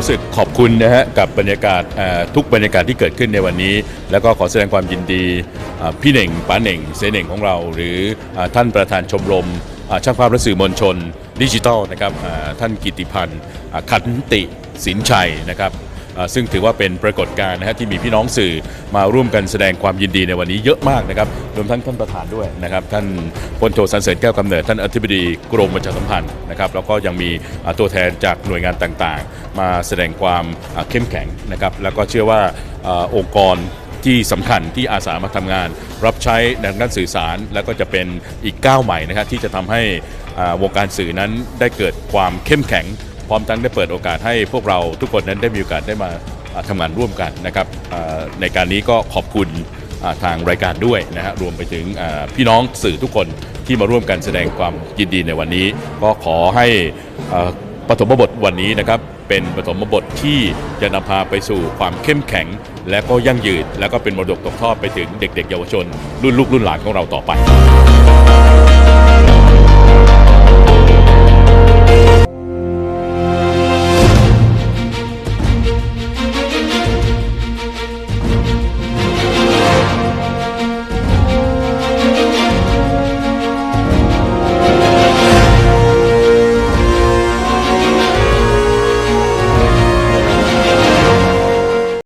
ู้สึกขอบคุณนะฮะกับบรรยากาศทุกบรรยากาศที่เกิดขึ้นในวันนี้ แล้วก็ขอแสดงความยินดีพี่เหน่งป้าเหน่งเสเหน่งของเรา หรืออท่านประธานชมรมช่างภาพและสื่อมวลชนดิจิทัลนะครับท่านกิติพันธ์ขันติสินชัยนะครับ ซึ่งถือว่าเป็นปรากฏการณ์นะฮะที่มีพี่น้องสื่อมาร่วมกันแสดงความยินดีในวันนี้เยอะมากนะครับรวมทั้งท่านประธานด้วยนะครับ ท่านพลโทสันเสริญแก้วกำเนิด ท่านอธิบดีกรมประชาสัมพันธ์นะครับแล้วก็ยังมีตัวแทนจากหน่วยงานต่างๆ มาแสดงความเข้มแข็งนะครับแล้วก็เชื่อว่าองค์กรที่สำคัญที่อาสามาทำงาน รับใช้ในด้านสื่อสาร แล้วก็จะเป็นอีกก้าวใหม่นะครับที่จะทำให้วงการสื่อนั้นได้เกิดความเข้มแข็ง พร้อมทั้งได้เปิดโอกาสให้พวกเราทุกคนนั้นได้มีโอกาสได้มาอ่าทำงานร่วมกันนะครับในการนี้ก็ขอบคุณทางรายการด้วยนะฮะรวมไปถึงพี่น้องสื่อทุกคนที่มาร่วมกันแสดงความยินดีในวันนี้ ก็ขอให้ปฐมบทวันนี้นะครับเป็นปฐมบทที่จะนำพาไปสู่ความเข้มแข็ง และก็ยั่งยืน และก็เป็นมรดกตกทอดไปถึงเด็กๆ เยาวชน รุ่นลูกรุ่นหลานของเราต่อไป